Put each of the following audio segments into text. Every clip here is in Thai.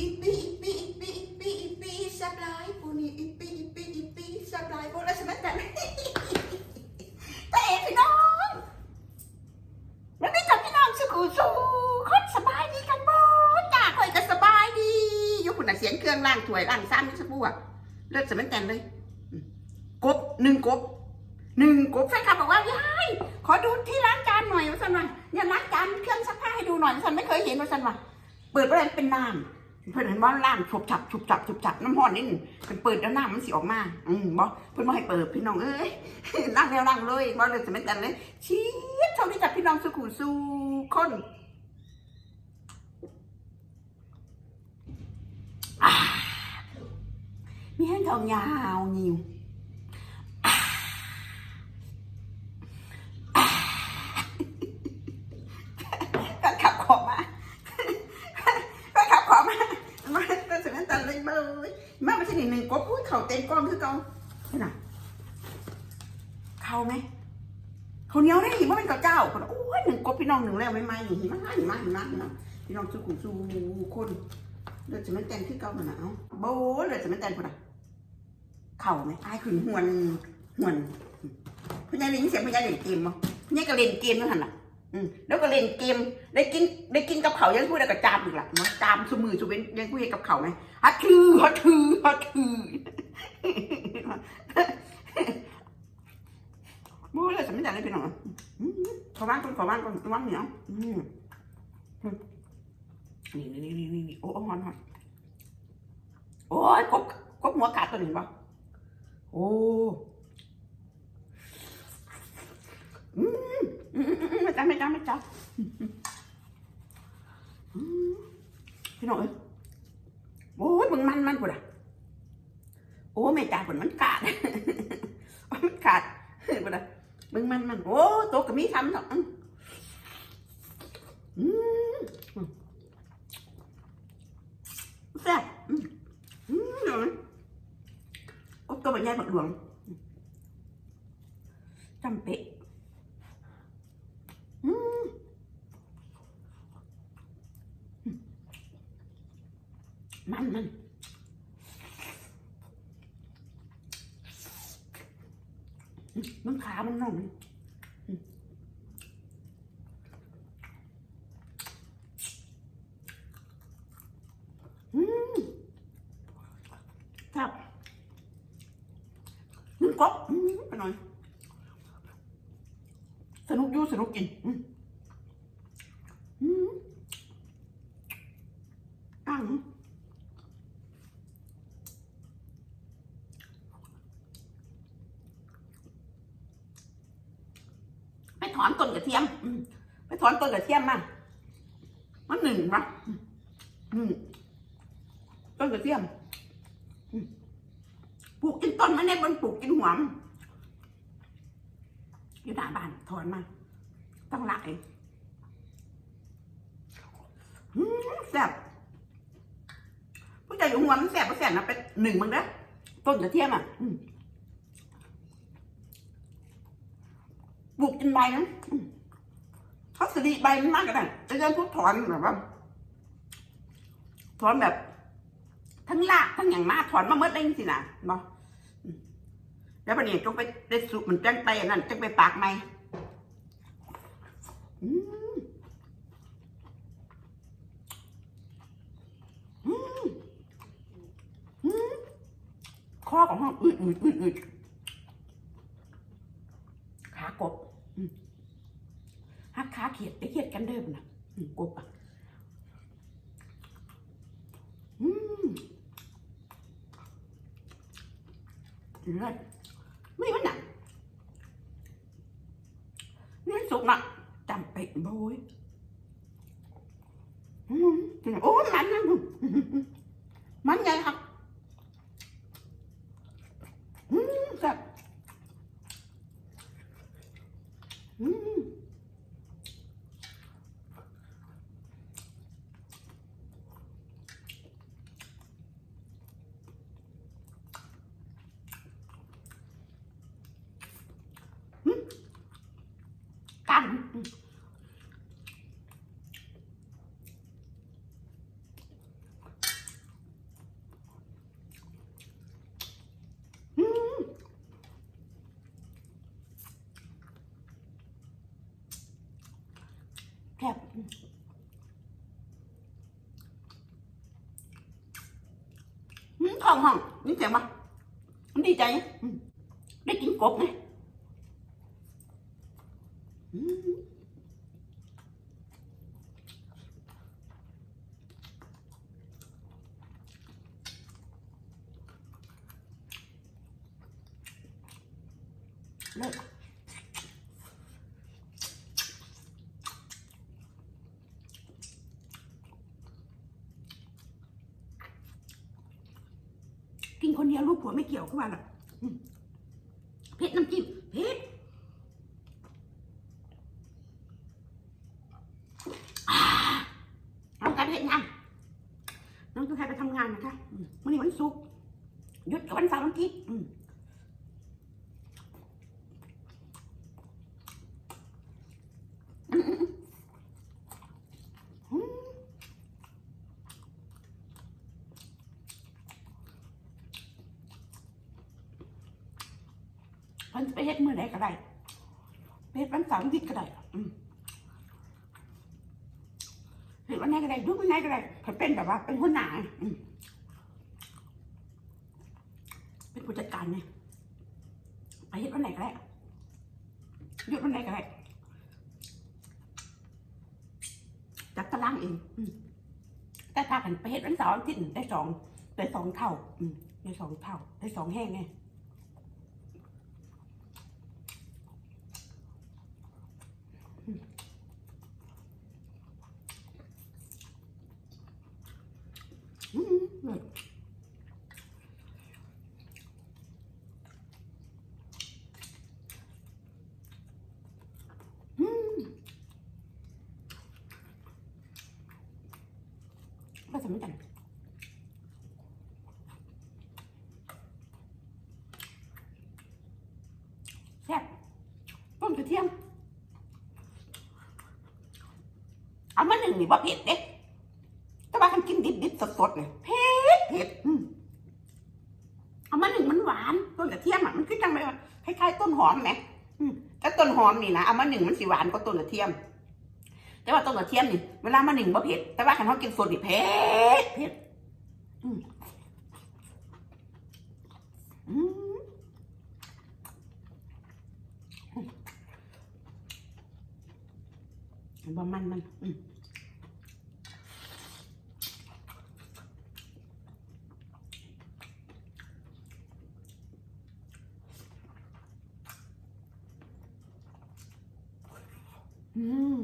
อีปีอีปีอีปีอีปีอีปีสบลายปูนี่อีปีอีปีอีปีสบลายปูแล้วใช่ไหมแต่แต่เอพี่น้องมันไม่จับพี่น้องสุขสูคนสบายดีกันบ่จ้าคอยก็สบายดียกคุณน่ะเสียงเครื่องล่างถวยล่างซ้ำนี่สักบัวเลือดสมันแต่นเลยกบหนึ่งกบหนึ่งกบแฟนคลับบอกว่ายายขอดูที่ล้างจานหน่อยว่าสันว่าเนี่ยล้างจานเครื่องซักผ้าให้ดูหน่อยว่าสันไม่เคยเห็นว่าสันว่าเปิดไปเลยเป็นน้ำ เพื่อนเห็นว่าล่างฉุบฉับฉุบฉับฉุบฉับน้ำห้อนนี่เป็นเปิดแล้วน้ำมันสิออกมา อืมบอเพื่อนมาให้เปิดพี่น้องเอ้ยนั่งแล้วนั่งเลยบอเลยจะไม่กันเลยชี้เท่าที่จับพี่น้องสุขุมสูคนมีให้ทองยาวนิวอ่าอ่าก็ขับขอมา ก็ขับขอมามาก็สนั้นตันเลยเบย มาไม่ใช่หนึ่งก็พูดเข่าเต็มก้อนคือเก่าเห็นไหเข่าไหมเขาเนี้ยวได้หิมะเป็นกับเจ้าคนโอ้ยหนึ่งกบพี่น้องหนึ่งแล้วไม่ไม่หิมะหิมะหิมะหิมะพี่น้องสู้กูสู้คนเลือดจะไม่แต่งคือเก่าหนาเอาโบ้เลือดจะไม่แต่งคนอะเข่าไหมไอายขึ้นหวนหวนพี่ยายได้ยินเสียงพี่ยายเล่นเกมมั้งพี่ยายก็เล่นเกมด้วยหันล่ะ อืมแล้วก็เล่นเกมได้กินได้กินกับเขายังพูดได้กับจามอีกละมาจามสมือสเวนยังพูดกับเขาไหมฮัทถือฮัทถือฮัทถือโม่เลยสมัยแต่ไรเป็นหรออืมขอบ้านก่อนขอบ้านก่อนระวังเหนียวอืมนี่นี่นี่นี่นี่โอ้ฮอนฮอนโอ้ยกบกบหัวขาดตัวหนึ่งปะโอ้อืม ไม่จ้าไม่จ้าไม่จ้าพี่น้องเอ้ยโอ้ยมึงมันมันกูด่ะโอ้แม่จ้าผลมันขาดมันขาดกูด่ะมึงมันมันโอ้ตัวกับมีทำหรอกอืมอืมแซ่บอืมอืมเดี๋ยวนะโอ้ตัวใบใหญ่บักหลวงจำเป๊ะ อืม มันมันมมันขามันน่องอืมอืมครับมันกบอืมไปหน่อย สนุกอยู่สนุกกินอืมอืมอ่างไป ถอนต้นกระเทียมไปถอนต้นกระเทียมมามันหนึ่งปะอืมต้นกระเทียมปลูกกินต้นมันได้บนปลูกกินหัวมันอยู่หน้าบ้านถอนมาต้องหลายอืมแซ่บผู้ใจอยู่หัวมันแซ่บก็แซ่บนะเป็นหนึ่งมึงเด้อต้นกระเทียมอะ อืมปลูกกินใบนะอืมเขาสดีใบมันมากกันนะจะยังพูดถอนแบบว่าถอนแบบ ทั้งลากทั้งอย่างมากถอนมาเมื่อได้สินะเนาะแล้ววันนี้ต้องไปได้สุมันจังไปอันนั่นจังไปปากไหมข้อของห้องอืดอืดอืดอืด กบอืมหักขาเขียดไปเขียดกันเดิมนะกบอะอืมเลิศไม่มันหนักนี่มันสุกนะจำเป็ดโบยอืมโอ้มันนะมันไงครับอืมแซ่บอืมกัน หืมท้ องห้องนี่เสียงปะมันดีใจอืมได้กินกบไงอืมเลิก มียลูกผัวไม่เกี่ยวเข้ามาหรอกเผ็ดน้ำจิ้มเผ็ดอ่าน้องการเผ็ดงานน้องตุ๊กแกไปทำงานนะคะมวันนี้วันศุกร์หยุดกับวันเสาร์วันอาทิตย์อืม มันไปเฮ็ดมือไหนก็ได้ไปเฮ็ดวันเสาร์อาทิตย์ก็ได้อืมเฮ็ดวันไห นก็ได้ก็ได้ถ้าเป็นแบบว่า เป็นหัวหนาเป็นผู้จัดการเนี่ยไปเฮ็ดวันไหนก็ได้ยุดวันไหนก็ได้จัดตารางเองแต่ถ้ากันไปเฮ็ดวันเสาร์อาทิตย์ได้สองได้สองเท่าได้สองเท่าได้สองแห้งไง อืมเลิศอืม ผสมกันแซ่บต้นกระเทียมเอามาหนึ่งนี่บ่เผ็ดเด้แต่ว่าคันกินดิบๆสดๆเนี่ยเผ็ดเผ็ดอืมเอามาหนึ่งมันหวานต้นกระเทียมอะมันคือจังเลยว่าคล้ายๆต้นหอมไหมแต่ต้นหอมนี่นะเอามาหนึ่งมันสิหวานกว่าต้นกระเทียม แต่ว่าต้นกระเทียมนี่เวลามาหนึ่งบ่เผ็ด แต่ว่าขันเขากินสดนี่เผ็ดเผ็ดอืมอืมบ่มันมันอืม อืม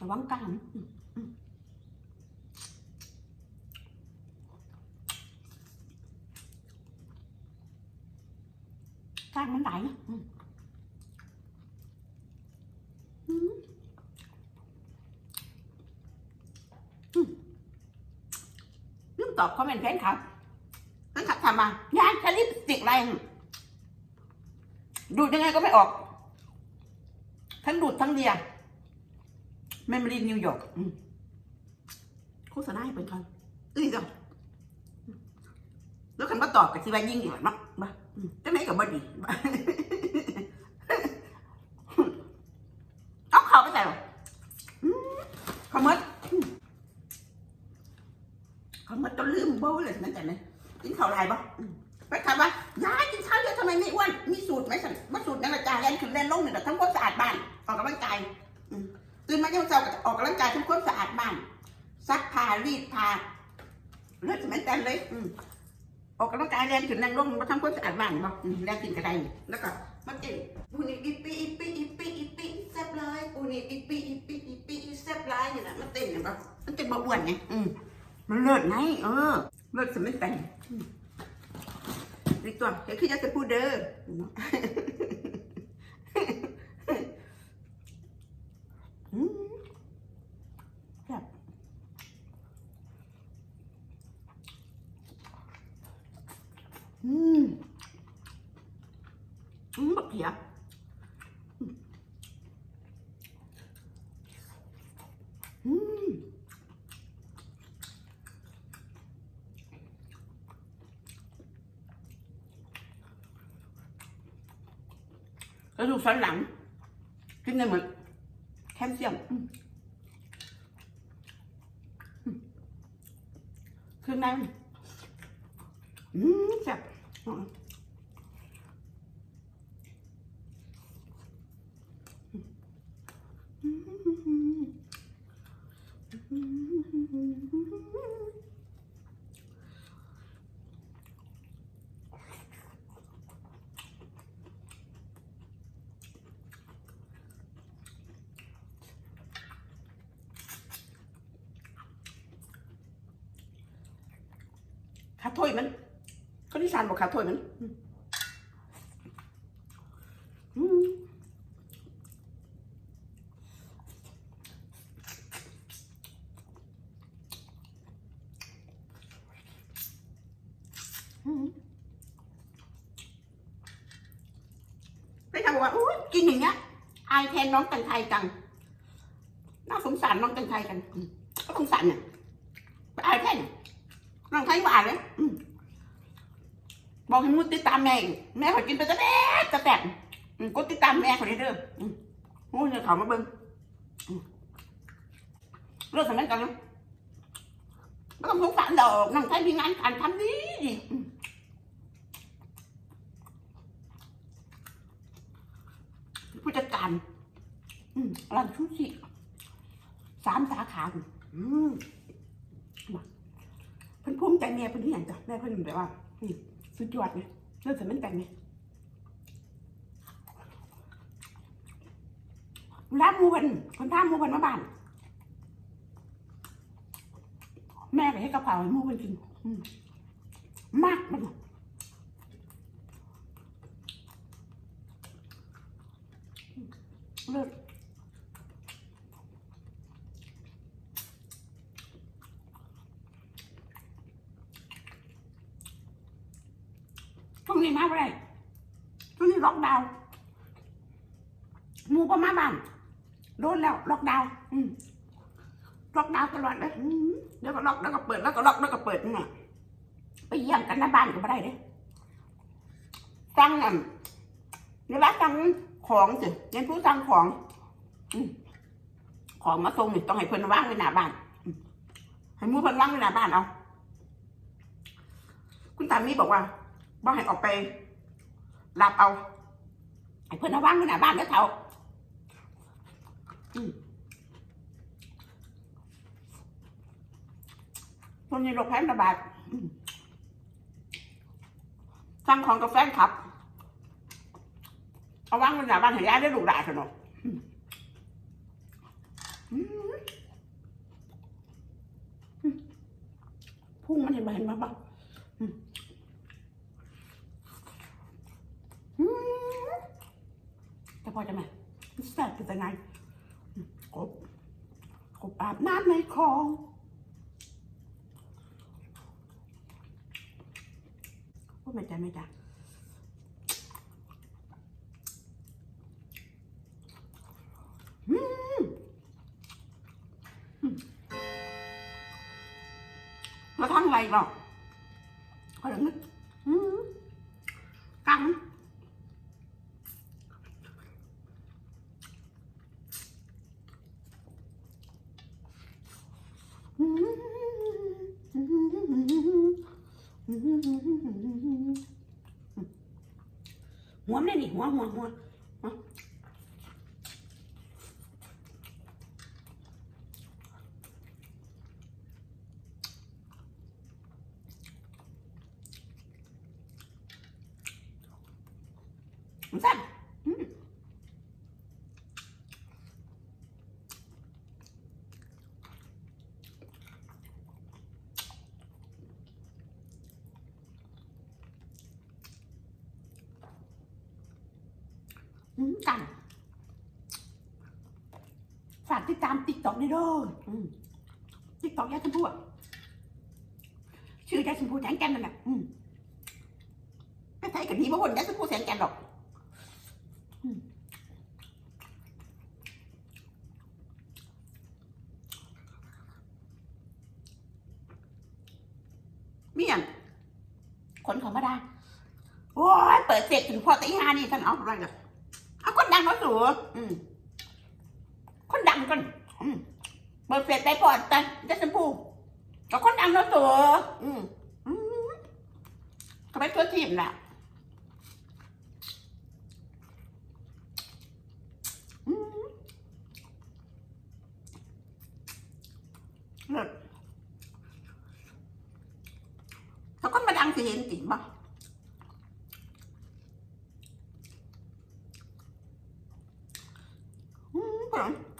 ระ วังกลามอืมอืมกล้ามมันไหลนะอืมอืมอืมลืมตอบคอมเมนต์แฟนครับแฟนคลับถามมายายจะลิปสติกอะไรดูดยังไงก็ไม่ออก ทั้งดูดทั้งเดีย เมมรีนิวยอร์กโฆษณาให้เป็นคนเอ้ยจ้ะแล้วคันมาตอบกับที่ว่ายิ่งดีกว่าเนาะบ้าจังไหนกับบอดีเอาเขาไปใส่หรออืมเขมดอืมเขมดจนลืมโบ้เลยนั่นแต่เนี่ยกินข้าวไรบ่อืมไปถามว่ายายกินข้าวเยอะทำไมไม่อ้วน มีสูตรไหมสันมาสูตรนั่นละจ้าแลนขึ้นแลนลงเนี่ยทำความสะอาดบ้านออกกำลังกาย ตื่นมาเช้าๆก็ออกกำลังกายทำความสะอาดบ้านซักผ้ารีดผ้าเลือดสมัยแต่เลย อืออกกำลังกายแลนขึ้นแลนลงมาทำความสะอาดบ้านบอืมแลนกินกระไดแล้วก็มาเต้นปูนี่อีปีอีปีอีปีอีปีแซ่บหลายปูนี่อีปีอีปีอีปีแซ่บหลายนี่แหละมาเต้นเนี่ยบ่มันเต้นบ่อ้วนไงอืมมันเลิศไงเออเลิศสมัยแต่นี่ตัวเดี๋ยวคือจะพูดเด้อ แล้วดูสันหลังกินได้เหมือนแคลเซียมเครื่องในอืมแซ่บ ขาถ้วยมันก็ที่สานบอกขาถ้วยมันไปทำบอกว่าอู้กินอย่างเงี้ยอายแทนน้องแต่งไทยจังน่าสงสารน้องแต่งไทยกันก็สงสารเนี่ยไอายแทนน้ องไทยว่าเลยบอกให้มุดติดตามแม่อีกแม่ขอกินไปจะแดดจะแตกกดติดตามแม่ขอได้เด้ออืมโอ้เนี่ยเขามาเบิ่งอืมเลิกสำนักกันแล้วไม่ต้องสงสารดอกน้องไทยมีงานการทำดีดีผู้จัดการร้านชูชิสามสาขาอืม เพิ่นภูมิใจแม่เพิ่นที่อย่างจ้ะแม่เพิ่นแบบว่านี่สุดยอดไงเลิกสมันกันไงร้านมูเพิ่นคนท่ามูเพิ่นมาบ้าน แม่ไปให้กระเป๋าให้มูเพิ่นกินอืมากมันเลิศ ช่วงนี้มาบ่ได้ช่วงนี้ล็อกดาวน์หมูประมาบ้าน โดนแล้วล็อกดาวน์อืมล็อกดาวน์ตลอดเลยอืมเดี๋ยวก็ล็อกแล้วก็เปิดแล้วก็ล็อกแล้วก็เปิดนี่น่ะ ไปเยี่ยมกันหน้าบ้านก็ไม่ได้เด้สั่งอะเวลาสั่งของสิเรียนผู้สั่งของอของมาส่งนี่ต้องให้เพิ่นว่างไว้หน้าบ้านให้มูเพิ่นว่างไว้หน้าบ้านเอา คุณตามีบอกว่าบ่ให้ออกไปรับเอาไอ้เพื่อนว่างไว้หน้าบ้านแล้วเท่าอืมช่วงนี้โรคแพ้ระบาดอืม สั่งของกับแฟนครับ เอาว่างไว้หน้าบ้านห้ย้ายได้ลูกด่าสนุกอืมพุ่งมันเห็นมเห็นมาบ้างอืมแต่พอจะไหมแซ่บเป็นยังไงอืมกบกบอาบน้ำในคลอง ไม่จ้ะไม่จ้ะอืมอืมแล้วทั้งไรหรอกก็เลยนึกอืมกัง หัวมันนี่หัวหัวหัวหัวมันสั้นอืมอืม กัน ฝากติดตามติ๊กต็อกด้วยด้อติ๊กต็อกยาชมพู่ะชื่อยาชมพูแสงแก่นนั่นแหละไม่ใช่กับพี่มาวนยาชมพูแสงแก่นหรอกมเมี่ยงคนเขามาได้โอ้ยเปิดเสร็จถึงพอตีห้านี่ท่านเอาอะไรกัน เอาคนดังเขาสูอืมคนดังกันอืมเปิดเสร็จได้พอดแต่จะชมพูก็คนดังแล้วตัวอืมอืมก็ไปตัวทีมน่ะเลิศถ้าคนมาดังสิเห็นติบ่ อื